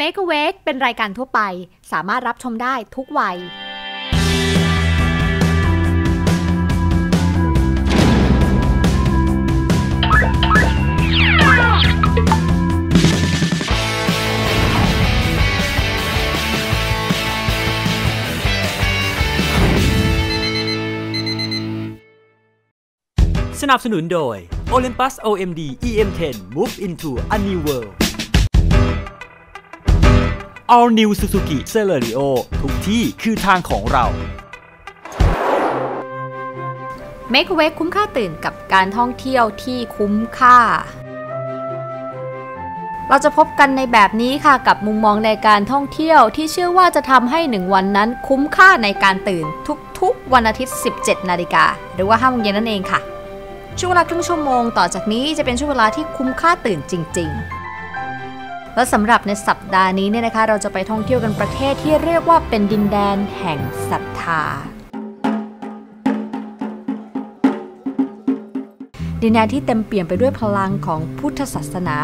Make a Wake เป็นรายการทั่วไป สามารถรับชมได้ทุกวัย สนับสนุนโดย Olympus OMD EM10 Move into a new world All New Suzuki Celerio ทุกที่คือทางของเรา Make a Wake คุ้มค่าตื่นกับการท่องเที่ยวที่คุ้มค่า เราจะพบกันในแบบนี้ค่ะกับมุมมองในการท่องเที่ยวที่เชื่อว่าจะทำให้หนึ่งวันนั้นคุ้มค่าในการตื่นทุกๆวันอาทิตย์ 17 นาฬิกาหรือว่า5โมงเย็นนั่นเองค่ะ ช่วงเวลาครึ่งชั่วโมงต่อจากนี้จะเป็นช่วงเวลาที่คุ้มค่าตื่นจริง ๆ และสำหรับในสัปดาห์นี้เนี่ยนะคะ เราจะไปท่องเที่ยวกันประเทศที่เรียกว่าเป็นดินแดนแห่งศรัทธาดินแดนที่เต็มเปี่ยมไปด้วยพลังของพุทธศาสนา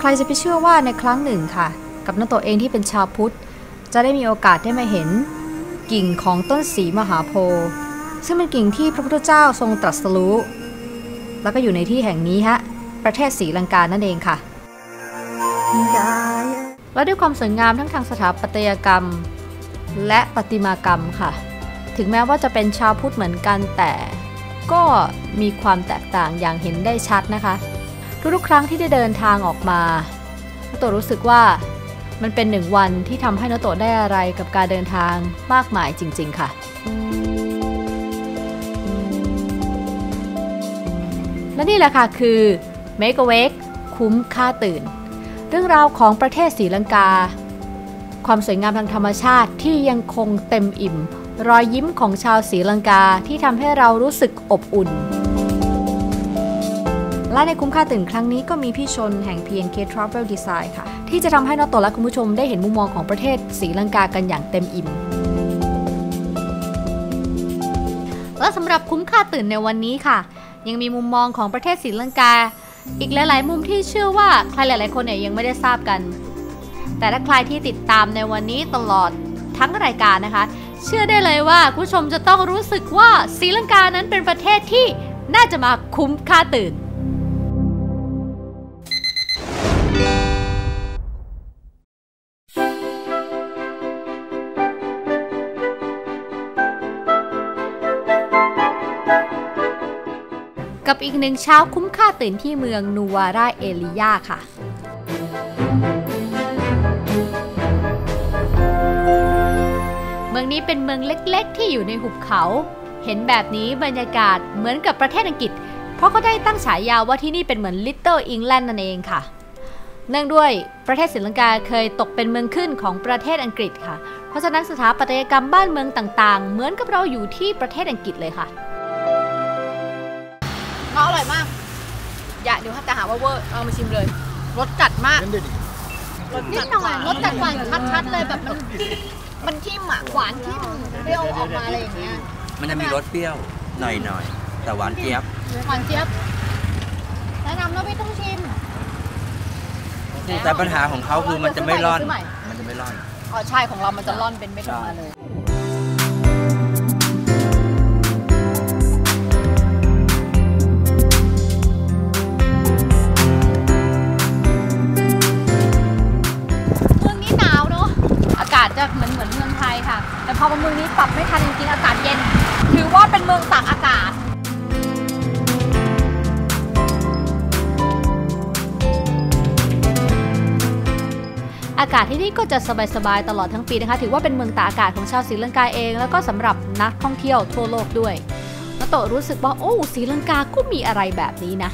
ใครจะไปเชื่อว่าในครั้งหนึ่งค่ะ กับนตัวเองที่เป็นชาวพุทธ จะได้มีโอกาสได้มาเห็น กิ่งของต้นสีมหาโพธิ์ซึ่งเป็นกิ่งที่พระพุทธเจ้าทรงตรัสรู้ แล้วก็อยู่ในที่แห่งนี้ฮะ ประเทศศรีลังกานั่นเองค่ะ และด้วยความสวยงามทั้งทางสถาปัตยกรรม และประติมากรรมค่ะ ถึงแม้ว่าจะเป็นชาวพุทธเหมือนกันแต่ก็มีความแตกต่างอย่างเห็นได้ชัดนะคะ ทุกๆครั้งที่ได้เดินทางออกมาโนโตะรู้สึกว่า มันเป็นหนึ่งวันที่ทำให้โนโตะได้อะไรกับการเดินทางมากมายจริง ๆ ค่ะ และนี่แหละค่ะคือ Make a Wake คุ้มค่าตื่น เรื่องราวของประเทศศรีลังกา ความสวยงามทางธรรมชาติที่ยังคงเต็มอิ่ม รอยยิ้มของชาวศรีลังกาที่ทำให้เรารู้สึกอบอุ่นและในคุ้มค่าตื่นครั้งนี้ก็มีพี่ชนแห่ง PNK Travel Design ค่ะ ที่จะทำให้นอตโตและคุณผู้ชมได้เห็นมุมมองของประเทศศรีลังกากันอย่างเต็มอิ่ม และสำหรับคุ้มค่าตื่นในวันนี้ค่ะ ยังมีมุมมองของประเทศศรีลังกา อีกหลาย ๆ มุมที่เชื่อว่าใครหลาย ๆ คนเนี่ยยังไม่ได้ทราบกัน แต่ถ้าใครที่ติดตามในวันนี้ตลอดทั้งรายการนะคะ เชื่อได้เลยว่าคุณผู้ชมจะต้องรู้สึกว่าศรีลังกานั้นเป็นประเทศที่น่าจะมาคุ้มค่าตื่น หนึ่งเช้าคุ้มค่าตื่นที่เมืองนูวาราเอลิยาค่ะเมืองนี้เป็นเมืองเล็กๆ ที่อยู่ในหุบเขา เห็นแบบนี้บรรยากาศเหมือนกับประเทศอังกฤษ เพราะเขาได้ตั้งฉายาว่าที่นี่เป็นเหมือน Little England นั่นเองค่ะ เนื่องด้วยประเทศศรีลังกาเคยตกเป็นเมืองขึ้นของประเทศอังกฤษค่ะ เพราะฉะนั้นสถาปัตยกรรมบ้านเมืองต่างๆ เหมือนกับเราอยู่ที่ประเทศอังกฤษเลยค่ะ ร่อยมาก อย่าเดี๋ยวจะหาว่าเวอร์เอามาชิมเลยรสจัดมากรสจัดหน่อยรสจัดหวานชัดๆเลยแบบมันมันทิ่มอะหวานทิ่มเปรี้ยวออกมาอะไรอย่างเงี้ยมันจะมีรสเปรี้ยวหน่อยๆ แต่หวานเจี๊ยบ หวานเจี๊ยบแนะนำแล้วไม่ต้องชิมแต่ปัญหาของเขาคือมันจะไม่ร่อนซื้อใหม่มันจะไม่ร่อน อ๋อใช่ของเรามันจะร่อนเป็นเม็ดออกมาเลย อากาศที่นี่ก็จะสบายๆตลอดทั้งปีนะคะ ถือว่าเป็นเมืองตากอากาศของชาวศรีลังกาเอง แล้วก็สำหรับนักท่องเที่ยวทั่วโลกด้วยนาโตรู้สึกว่าโอ้ศรีลังกาก็มีอะไรแบบนี้นะ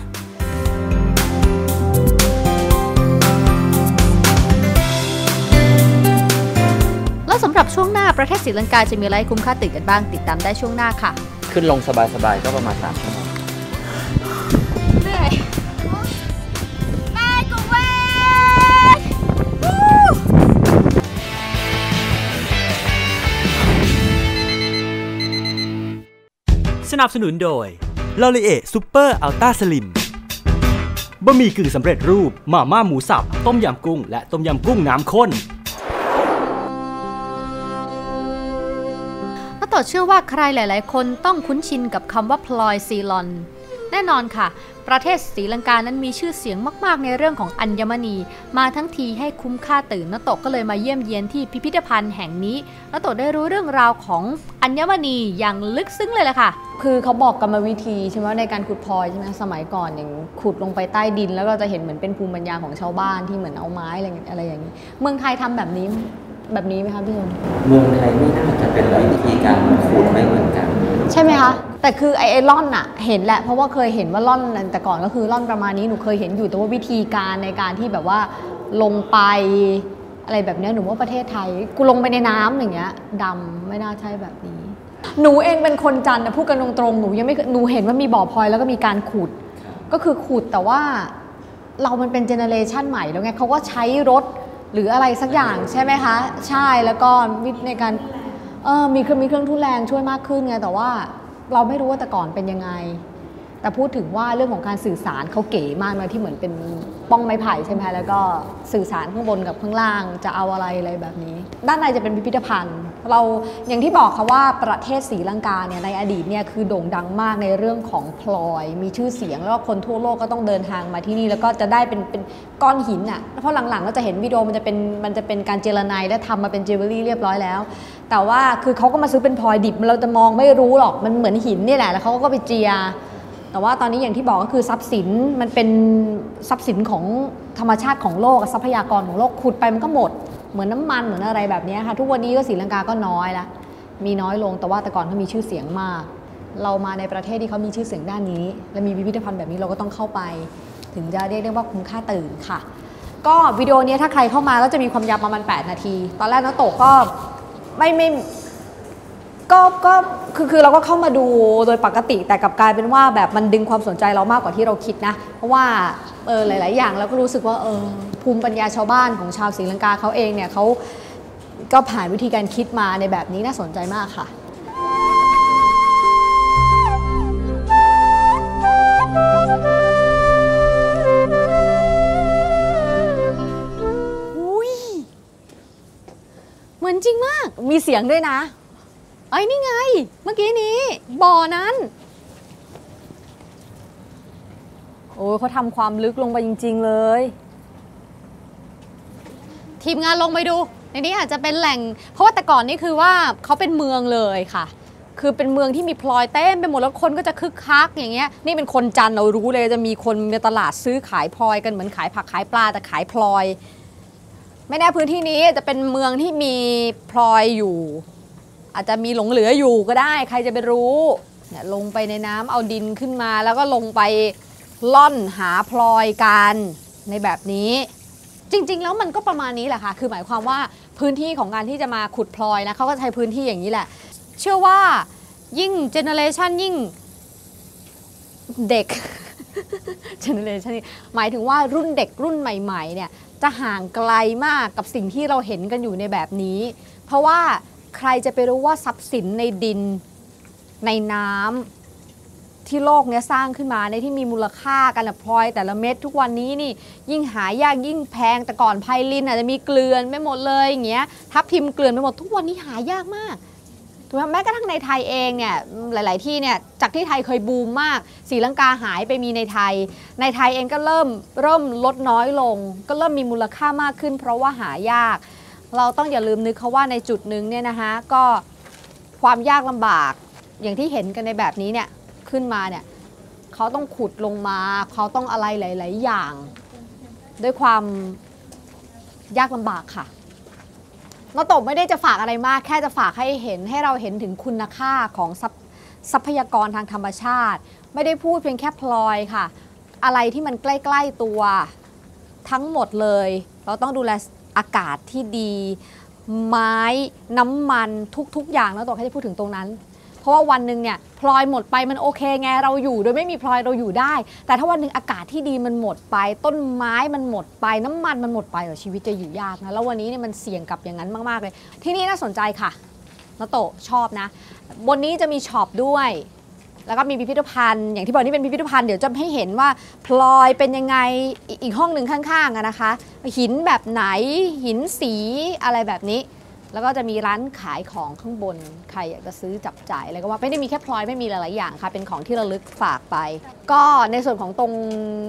แล้วสำหรับช่วงหน้าประเทศศรีลังกาจะมีอะไรคุ้มค่าตื่นกันบ้างติดตามได้ช่วงหน้าค่ะ ขึ้นลงสบายๆก็ประมาณ3ชั่วโมง นับสนุนโดย l o r i e Super Ultra Slim บะหมี่กึ่งสำเร็จรูป มาม่าหมูสับ ต้มยำกุ้ง และต้มยำกุ้งน้ำข้น น้าโตเชื่อว่าใครหลาย ๆ คนต้องคุ้นชินกับคำว่าพลอยซีลอน แน่นอนค่ะ ประเทศศรีลังกานั้นมีชื่อเสียงมากๆ ในเรื่องของอัญมณี มาทั้งทีให้คุ้มค่าตื่นน้าโตก็เลยมาเยี่ยมเยียนที่พิพิธภัณฑ์แห่งนี้น้าโตได้รู้เรื่องราวของอัญมณีอย่างลึกซึ้งเลยแหละค่ะ คือเขาบอกกรรมวิธีใช่ไหมในการขุดพลอยใช่ไหมสมัยก่อนอย่างขุดลงไปใต้ดิน แล้วก็จะเห็นเหมือนเป็นภูมิปัญญาของชาวบ้านที่เหมือนเอาไม้อะไรอะไรอย่างนี้ เมืองไทยทำแบบนี้แบบนี้ไหมคะพี่ชมเมืองไทยไม่น่าจะเป็นวิธีการขูดไม่เหมือนกัน ใช่ไหมคะ แต่คือไอไอล่อนอะเห็นแหละเพราะว่าเคยเห็นว่าล่อนนั้นแต่ก่อนก็คือล่อนประมาณนี้หนูเคยเห็นอยู่แต่ว่าวิธีการในการที่แบบว่าลงไปอะไรแบบเนี้ยหนูว่าประเทศไทย กูลงไปในน้ำอย่างเงี้ยดำไม่น่าใช่แบบนี้ หนูเองเป็นคนจันทร์นะพูดกันตรงๆหนูยังไม่เคยหนูเห็นว่ามีบ่อพลอยแล้วก็มีการขุด ก็คือขุดแต่ว่าเรามันเป็นเจเนอเรชันใหม่แล้วไงเขาก็ใช้รถหรืออะไรสักอย่างใช่ไหมคะ ใช่แล้วก็วิธีในการ เออมีเครื่องมีเครื่องทุนแรงช่วยมากขึ้นไงแต่ว่าเราไม่รู้ว่าแต่ก่อนเป็นยังไง แต่พูดถึงว่าเรื่องของการสื่อสารเขาเก๋มากนะที่เหมือนเป็นป้องไม้ไผ่ใช่ไหมแล้วก็สื่อสารข้างบนกับข้างล่างจะเอาอะไรอะไรแบบนี้ ด้านในจะเป็นพิพิธภัณฑ์ เราอย่างที่บอกค่ะว่าประเทศศรีลังกาเนี่ยในอดีตเนี่ยคือโด่งดังมากในเรื่องของพลอย มีชื่อเสียงแล้วก็คนทั่วโลกก็ต้องเดินทางมาที่นี่ แล้วก็จะได้เป็นเป็นก้อนหินอะเพราะหลังๆเราจะเห็นวิดีโอมันจะเป็นมันจะเป็นการเจรไนและทำมาเป็นจิวเวลรี่เรียบร้อยแล้ว แต่ว่าคือเขาก็มาซื้อเป็นพลอยดิบเราจะมองไม่รู้หรอกมันเหมือนหินนี่แหละแล้วเขาก็ไปเจียแต่ว่าตอนนี้อย่างที่บอกก็คือทรัพย์สินมันเป็นทรัพย์สินของธรรมชาติของโลกทรัพยากรของโลกขุดไปมันก็หมด เหมือนน้ำมันเหมือนอะไรแบบนี้ค่ะ ทุกวันนี้ก็ศรีลังกาก็น้อยละมีน้อยลงแต่ว่าแต่ก่อนเขามีชื่อเสียงมาก เรามาในประเทศที่เขามีชื่อเสียงด้านนี้ และมีพิพิธภัณฑ์แบบนี้เราก็ต้องเข้าไป ถึงจะเรียกได้ว่าคุ้มค่าตื่นค่ะ ก็วิดีโอนี้ถ้าใครเข้ามาก็จะมีความยาวประมาณ 8 นาที ตอนแรกน้าโตก็ไม่ไม่ ก็ก็คือคือเราก็เข้ามาดูโดยปกติแต่กลับกลายเป็นว่าแบบมันดึงความสนใจเรามากกว่าที่เราคิดนะ เพราะว่าเออหลาย ๆ อย่างเราก็รู้สึกว่าเออภูมิปัญญาชาวบ้านของชาวศรีลังกาเขาเองเนี่ยเขาก็ผ่านวิธีการคิดมาในแบบนี้น่าสนใจมากค่ะเหมือนจริงมากมีเสียงด้วยนะ ไอ้นี่ไง เมื่อกี้นี้ บ่อนั้น โอ้ยเขาทำความลึกลงไปจริง ๆ เลย ทีมงานลงไปดู ในนี้อาจจะเป็นแหล่ง เพราะว่าแต่ก่อนนี่คือว่าเขาเป็นเมืองเลยค่ะ คือเป็นเมืองที่มีพลอยเต็มไปหมดแล้วคนก็จะคึกคักอย่างเงี้ย นี่เป็นคนจันเรารู้เลยจะมีคนในตลาดซื้อขายพลอยกันเหมือนขายผักขายปลาแต่ขายพลอย ไม่แน่พื้นที่นี้จะเป็นเมืองที่มีพลอยอยู่ อาจจะมีหลงเหลืออยู่ก็ได้ ใครจะไปรู้เนี่ยลงไปในน้ำเอาดินขึ้นมา แล้วก็ลงไปล่อนหาพลอยกันในแบบนี้ จริง ๆ แล้วมันก็ประมาณนี้แหละค่ะ คือหมายความว่าพื้นที่ของการที่จะมาขุดพลอยนะเขาก็ใช้พื้นที่อย่างนี้แหละ เชื่อว่ายิ่งเจเนเรชันยิ่งเด็กเจเนเรชันนี้หมายถึงว่ารุ่นเด็กรุ่นใหม่ ๆ เนี่ยจะห่างไกลมากกับสิ่งที่เราเห็นกันอยู่ในแบบนี้ เพราะว่า ใครจะไปรู้ว่าทรัพย์สินในดินในน้ำที่โลกเนี้ยสร้างขึ้นมาในที่มีมูลค่ากันอะพลอย แต่ละเม็ดทุกวันนี้นี่ยิ่งหายากยิ่งแพงแต่ก่อนไพลินอาจจะมีเกลือนไม่หมดเลยอย่างเงี้ยทับทิมเกลือนไปหมดทุกวันนี้หายากมากถูกไหมแม้กระทั่งในไทยเองเนี่ยหลาย ๆ ที่เนี่ยจากที่ไทยเคยบูมมากศรีลังกาหายไปมีในไทย ในไทยเองก็เริ่มเริ่มลดน้อยลง ก็เริ่มมีมูลค่ามากขึ้น เพราะว่าหายาก เราต้องอย่าลืมนึกเขาว่าในจุดหนึ่งเนี่ยนะคะก็ความยากลำบากอย่างที่เห็นกันในแบบนี้เนี่ยขึ้นมาเนี่ยเขาต้องขุดลงมาเขาต้องอะไรหลาย ๆ อย่าง ด้วยความยากลำบากค่ะน้าตบไม่ได้จะฝากอะไรมาก แค่จะฝากให้เห็นให้เราเห็นถึงคุณค่าของทรัพทรัพยากรทางธรรมชาติ ไม่ได้พูดเพียงแค่พลอยค่ะ อะไรที่มันใกล้ ๆ ตัวทั้งหมดเลย เราต้องดูแล อากาศที่ดี ไม้น้ำมันทุก ๆ อย่างแล้วตบให้พูดถึงตรงนั้น เพราะว่าวันหนึ่งเนี่ยพลอยหมดไปมันโอเคไงเราอยู่โดยไม่มีพลอยเราอยู่ได้ แต่ถ้าวันหนึ่งอากาศที่ดีมันหมดไป ต้นไม้มันหมดไป น้ำมันมันหมดไปเออชีวิตจะอยู่ยากนะแล้ววันนี้เนี่ยมันเสี่ยงกับอย่างนั้นมาก ๆเลย ที่นี่น่าสนใจค่ะนาโตะชอบนะ บนนี้จะมีช็อปด้วย แล้วก็มีพิพิธภัณฑ์ อย่างที่บอกนี่เป็นพิพิธภัณฑ์เดี๋ยวจะให้เห็นว่าพลอยเป็นยังไงอีกอีกห้องหนึ่งข้างๆนะคะ หินแบบไหนหินสีอะไรแบบนี้ แล้วก็จะมีร้านขายของข้างบนใครอยากจะซื้อจับจ่ายอะไรก็ว่าไม่ได้มีแค่พลอยไม่มีหลายๆอย่างค่ะ เป็นของที่ระลึกฝากไป ก็ในส่วนของตรง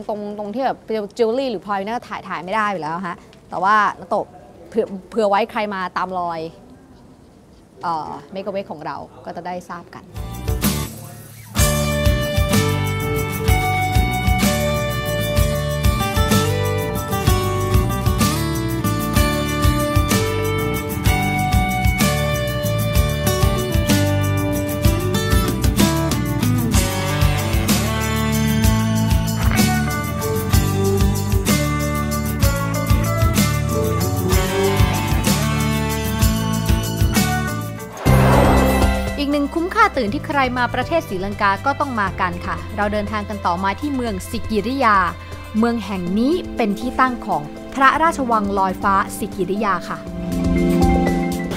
ตรงตรงที่แบบจิวเวลรี่หรือพลอยเนี่ยถ่ายถ่ายไม่ได้อยู่แล้วฮะแต่ว่านาโตะเผื่อเผื่อไว้ใครมาตามรอยเอ่อเมกะเวกของเราก็จะได้ทราบกัน ตื่นที่ใครมาประเทศศรีลังกาก็ต้องมากันค่ะ เราเดินทางกันต่อมาที่เมืองสิกิริยา เมืองแห่งนี้เป็นที่ตั้งของพระราชวังลอยฟ้าสิกิริยาค่ะ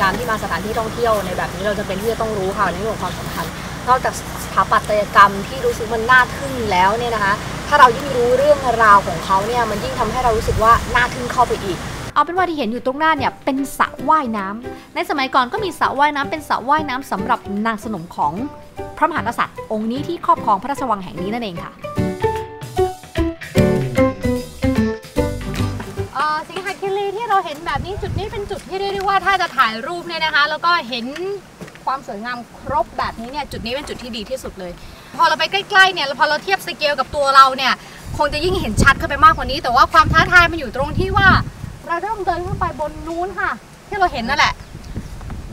การที่มาสถานที่ท่องเที่ยวในแบบนี้เราจะเป็นที่จะต้องรู้ค่ะในเรื่องของความสำคัญนอกจากสถาปัตยกรรมที่รู้สึกมันน่าทึ่งแล้วเนี่ยนะคะ ถ้าเรายิ่งรู้เรื่องราวของเขาเนี่ยมันยิ่งทำให้เรารู้สึกว่าน่าทึ่งเข้าไปอีก เอาเป็นว่าที่เห็นอยู่ตรงหน้าเนี่ยเป็นสระว่ายน้ำในสมัยก่อนก็มีสระว่ายน้ำเป็นสระว่ายน้ำสำหรับนางสนมของพระมหากษัตริย์ องค์นี้ที่ครอบครองพระราชวังแห่งนี้นั่นเองค่ะสิงหคิรีที่เราเห็นแบบนี้จุดนี้เป็นจุดที่เรียกได้ว่าถ้าจะถ่ายรูปเนี่ยนะคะ แล้วก็เห็นความสวยงามครบแบบนี้เนี่ยจุดนี้เป็นจุดที่ดีที่สุดเลย พอเราไปใกล้ๆเนี่ยพอเราเทียบสเกลกับตัวเราเนี่ยคงจะยิ่งเห็นชัดเข้าไปมากกว่านี้ แต่ว่าความท้าทายมันอยู่ตรงที่ว่า เราเริ่มเดินขึ้นไปบนนู้นค่ะ ที่เราเห็นนั่นแหละ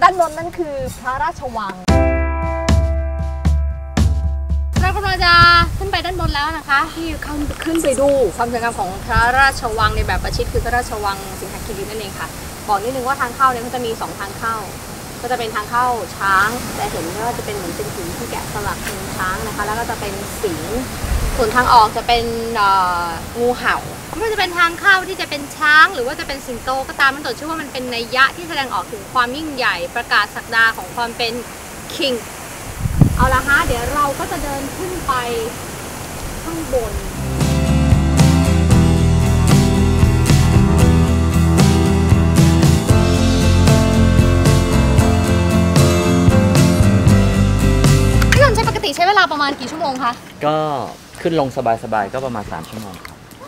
ด้านบนนั่นคือพระราชวัง เรากำลังจะขึ้นไปด้านบนแล้วนะคะที่ขึ้นขึ้นไปดูความสวยงามของพระราชวังในแบบประชิดคือพระราชวังสิงหคิรีนั่นเองค่ะบอกนิดนึงว่าทางเข้าเนี่ยมันจะมีสองทางเข้า ก็จะเป็นทางเข้าช้าง แต่เห็นว่าจะเป็นเหมือนเป็นหินที่แกะสลักเป็นช้างนะคะ แล้วก็จะเป็นสิงส่วนทางออกจะเป็นงูเห่า ไม่ว่าจะเป็นทางเข้าที่จะเป็นช้าง หรือว่าจะเป็นสิงโตก็ตามมันตัวเชื่อว่ามันเป็นนัยยะที่แสดงออกถึงความยิ่งใหญ่ประกาศศักดาของความเป็น king เอาละฮะเดี๋ยวเราก็จะเดินขึ้นไปข้างบนพี่ยนต์ใช้ปกติใช้เวลาประมาณกี่ชั่วโมงคะ ก็ขึ้นลงสบายๆ ก็ประมาณ 3 ชั่วโมงครับ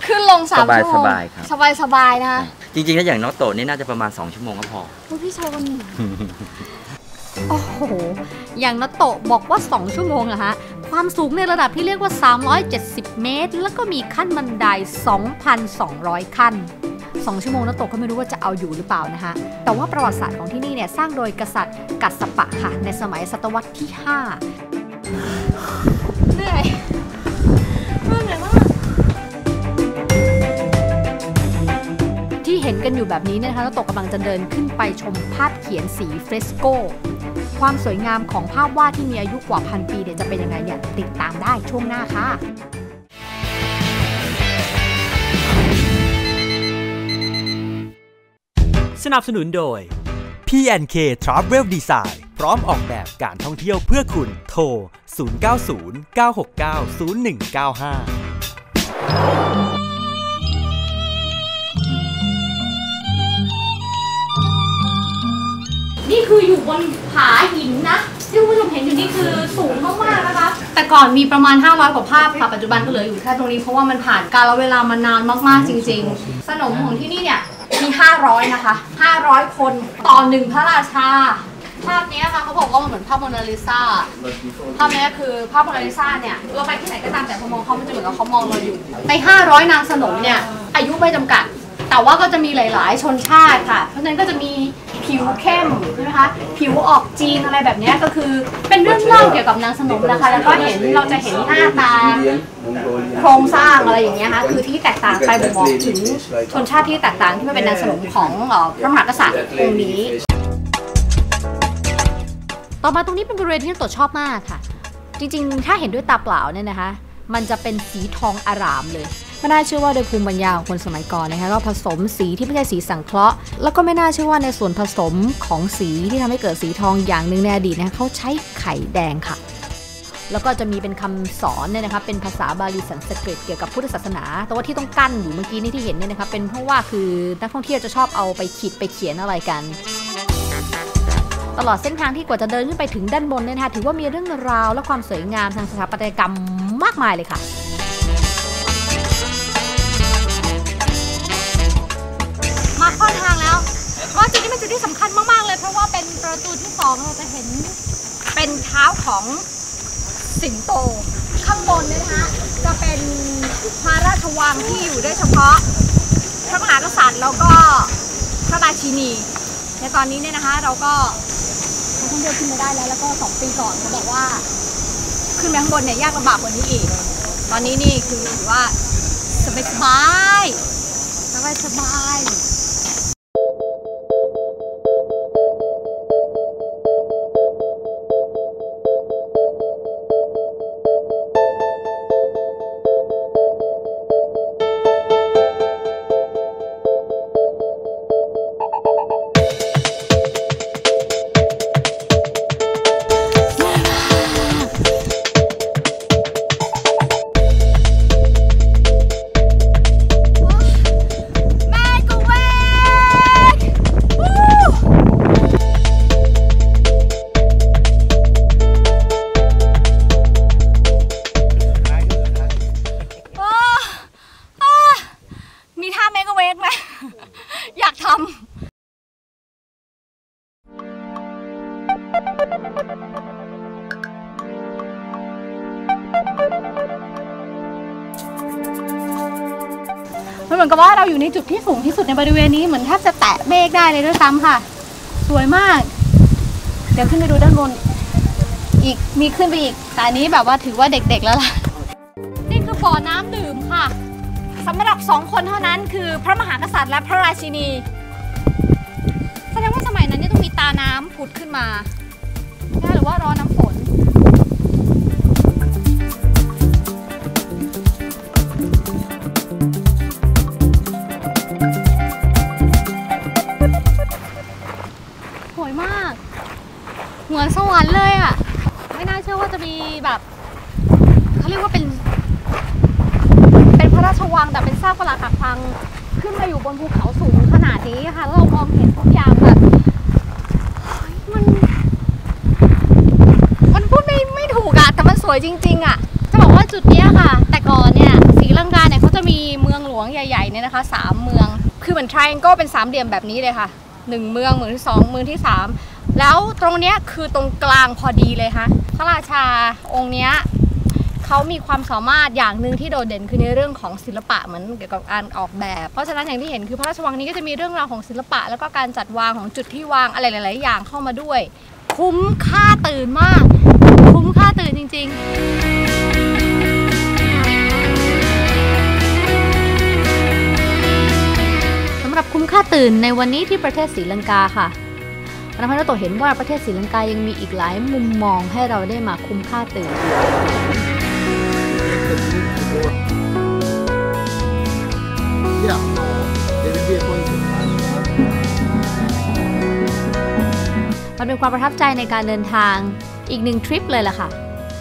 ขึ้นลงสามสบายชั่วโมงสบายครับ สบายสบายนะคะจริงๆถ้าอย่างน้องโตนี่น่าจะประมาณ 2 ชั่วโมงก็พอโอ้พี่ชายวันนี้โอ้โห อย่างนโตะบอกว่า 2 ชั่วโมงอะฮะ ความสูงในระดับที่เรียกว่า 370 เมตร แล้วก็มีขั้นบันได 2,200 ขั้น 2 ชั่วโมงนโตะก็ไม่รู้ว่าจะเอาอยู่หรือเปล่านะคะแต่ว่าประวัติศาสตร์ของที่นี่เนี่ยสร้างโดยกษัตริย์กัสสปะค่ะในสมัยศตวรรษที่ 5 ห็นกันอยู่แบบนี้เนะคะแล้วตกกำลังจะเดินขึ้นไปชมภาพเขียนสีเฟรสโก ความสวยงามของภาพวาดที่มีอายุกว่าพันปีเนี่ยจะเป็นยังไงเนี่ยติดตามได้ช่วงหน้าค่ะสนับสนุนโดย P&K Travel Design พร้อมออกแบบการท่องเที่ยวเพื่อคุณ โทร 0909690195 นี่คืออยู่บนผาหินนะที่คุณผู้ชมเห็นอยู่นี่คือสูงมากๆนะคะ แต่ก่อนมีประมาณ 500 กว่าภาพค่ะ ปัจจุบันก็เหลืออยู่แค่ตรงนี้เพราะว่ามันผ่านกาลเวลามานานมากๆจริง ๆ สนมของที่นี่เนี่ยมี 500 นะคะ 500 คนต่อหนึ่งพระราชา ภาพนี้ค่ะเขาบอกว่ามันเหมือนภาพโมนาลิซาภาพนี้คือภาพโมนาลิซาเนี่ยเราไปที่ไหนก็ตามแต่พอมองเขามันจะเหมือนกับเขามองเราอยู่ ใน 500 นางสนมเนี่ยอายุไม่จำกัด แต่ว่าก็จะมีหลาย ๆ ชนชาติค่ะ เพราะฉะนั้นก็จะมี ผิวเข้มใช่ไหมคะ ผิวออกจีนอะไรแบบเนี้ยก็คือเป็นเรื่องเล่าเกี่ยวกับนางสนมนะคะ แล้วก็เห็นเราจะเห็นหน้าตา โครงสร้างอะไรอย่างเงี้ยค่ะคือที่แตกต่างไปบ่งบอกถึงชนชาติที่แตกต่างที่ไม่เป็นนางสนมของเอ่อพระมหากษัตริย์องค์นี้ ต่อมาตรงนี้เป็นบริเวณที่ตัวชอบมากค่ะ จริงๆ ถ้าเห็นด้วยตาเปล่าเนี่ยนะคะ มันจะเป็นสีทองอารามเลย ไม่น่าเชื่อว่าโดยภูมิปัญญาของคนสมัยก่อนนะคะก็ผสมสีที่ไม่ใช่สีสังเคราะห์ แล้วก็ไม่น่าเชื่อว่าในส่วนผสมของสีที่ทำให้เกิดสีทองอย่างหนึ่งในอดีตนะคะเขาใช้ไข่แดงค่ะแล้วก็จะมีเป็นคำสอนเนี่ยนะคะเป็นภาษาบาลีสันสกฤตเกี่ยวกับพุทธศาสนา แต่ว่าที่ต้องกั้นอยู่เมื่อกี้นี้ที่เห็นเนี่ยนะคะเป็นเพราะว่าคือนักท่องเที่ยวจะชอบเอาไปขีดไปเขียนอะไรกัน ตลอดเส้นทางที่กว่าจะเดินขึ้นไปถึงด้านบนเนี่ยนะคะถือว่ามีเรื่องราวและความสวยงามทางสถาปัตยกรรมมากมายเลยค่ะ ที่สำคัญมาก ๆ เลย เพราะว่าเป็นประตูที่สองเราจะเห็นเป็นเท้าของสิงโต ข้างบนเนี่ยนะคะจะเป็นพระราชวังที่อยู่ด้เฉพาะ พระมหากษัตริย์แล้วก็พระราชินี ในตอนนี้เนี่ยนะคะเราก็นักท่องเที่ยวขึ้นม่ได้แล้ว แล้วก็สองปีก่อนเขาบอกว่า ขึ้นไปข้างบนเนี่ยยากลำบากกว่านี้อีก ตอนนี้นี่คือถือว่าสบายสบายสบาย เหมือนกับว่าเราอยู่ในจุดที่สูงที่สุดในบริเวณนี้เหมือนแทบจะแตะเมฆได้เลยด้วยซ้ำค่ะ สวยมาก เดี๋ยวขึ้นไปดูด้านบน อีกมีขึ้นไปอีกแต่อันนี้แบบว่าถือว่าเด็กๆแล้วล่ะ นี่คือบ่อน้ำดื่มค่ะสำหรับสองคนเท่านั้นคือพระมหากษัตริย์และพระราชินี แสดงว่าสมัยนั้นเนี่ยต้องมีตาน้ำผุดขึ้นมาใช่หรือว่ารอน้ำฝ มือนสวรรค์เลยอะ ไม่น่าเชื่อว่าจะมีแบบเขาเรียกว่าเป็น เป็นพระราชวังแต่เป็นซากปรักหักพัง ขึ้นมาอยู่บนภูเขาสูงขนาดนี้ค่ะแล้วเรามองเห็นทุกอย่างแบบมัน มันพูดไม่ไม่ถูกอะแต่มันสวยจริง ๆอะจะบอกว่าจุดเนี้ยค่ะ แต่ก่อนเนี่ยศรีลังกาเนี่ยเขาจะมีเมืองหลวงใหญ่ๆเนี่ยนะคะสามเมือง คือเหมือน triangle เป็นสามเหลี่ยมแบบนี้เลยค่ะหนึ่งเมืองเมืองที่สองเมืองที่สาม แล้วตรงเนี้ยคือตรงกลางพอดีเลยค่ะพระราชาองค์เนี้ยเขามีความสามารถอย่างหนึ่งที่โดดเด่นคือในเรื่องของศิลปะเหมือนเกี่ยวกับการออกแบบ เพราะฉะนั้นอย่างที่เห็นคือพระราชวังนี้ก็จะมีเรื่องราวของศิลปะ แล้วก็การจัดวางของจุดที่วางอะไรหลาย ๆ อย่างเข้ามาด้วย คุ้มค่าตื่นมาก คุ้มค่าตื่นจริงสำหรับคุ้มค่าตื่นในวันนี้ที่ประเทศศรีลังกาค่ะ ทำให้เราโตเห็นว่าประเทศศรีลังกายังมีอีกหลายมุมมองให้เราได้มาคุ้มค่าตื่น Yeah, it will be a point in time. มันเป็นความประทับใจในการเดินทางอีกหนึ่งทริปเลยล่ะค่ะ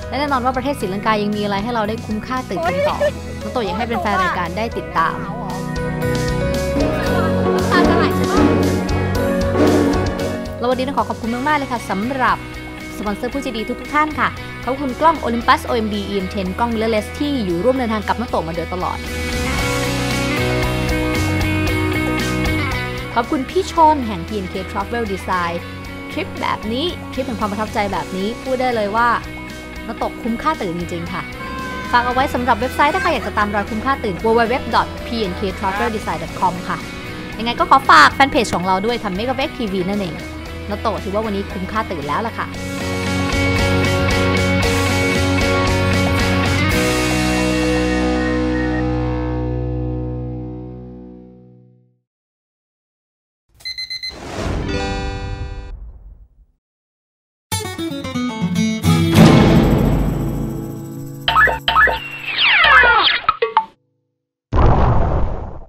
และแน่นอนว่าประเทศศรีลังกายังมีอะไรให้เราได้คุ้มค่าตื่นกันต่อน้องโตอยากให้เป็นแฟนรายการได้ติดตาม แล้ววันนี้ต้องขอขอบคุณมากๆเลยค่ะสำหรับสปอนเซอร์ผู้ใจดีทุกๆท่านค่ะขอบคุณกล้อง Olympus OMD EM10 กล้อง Mirrorless ที่อยู่ร่วมเดินทางกับน้องโตมาโดยตลอด ขอบคุณพี่ชนแห่ง PNK Travel Design ทริปแบบนี้ทริปแห่งความประทับใจแบบนี้พูดได้เลยว่าน้องโตคุ้มค่าตื่นจริง ๆ ค่ะฝากเอาไว้สำหรับเว็บไซต์ถ้าใครอยากจะตามรอยคุ้มค่าตื่น www.pnktraveldesign.com ค่ะ ยังไงก็ขอฝากแฟนเพจของเราด้วยค่ะ m e g a v e c TV นั่นเอง แล้วโตถือว่าวันนี้คุ้มค่าตื่นแล้วล่ะค่ะ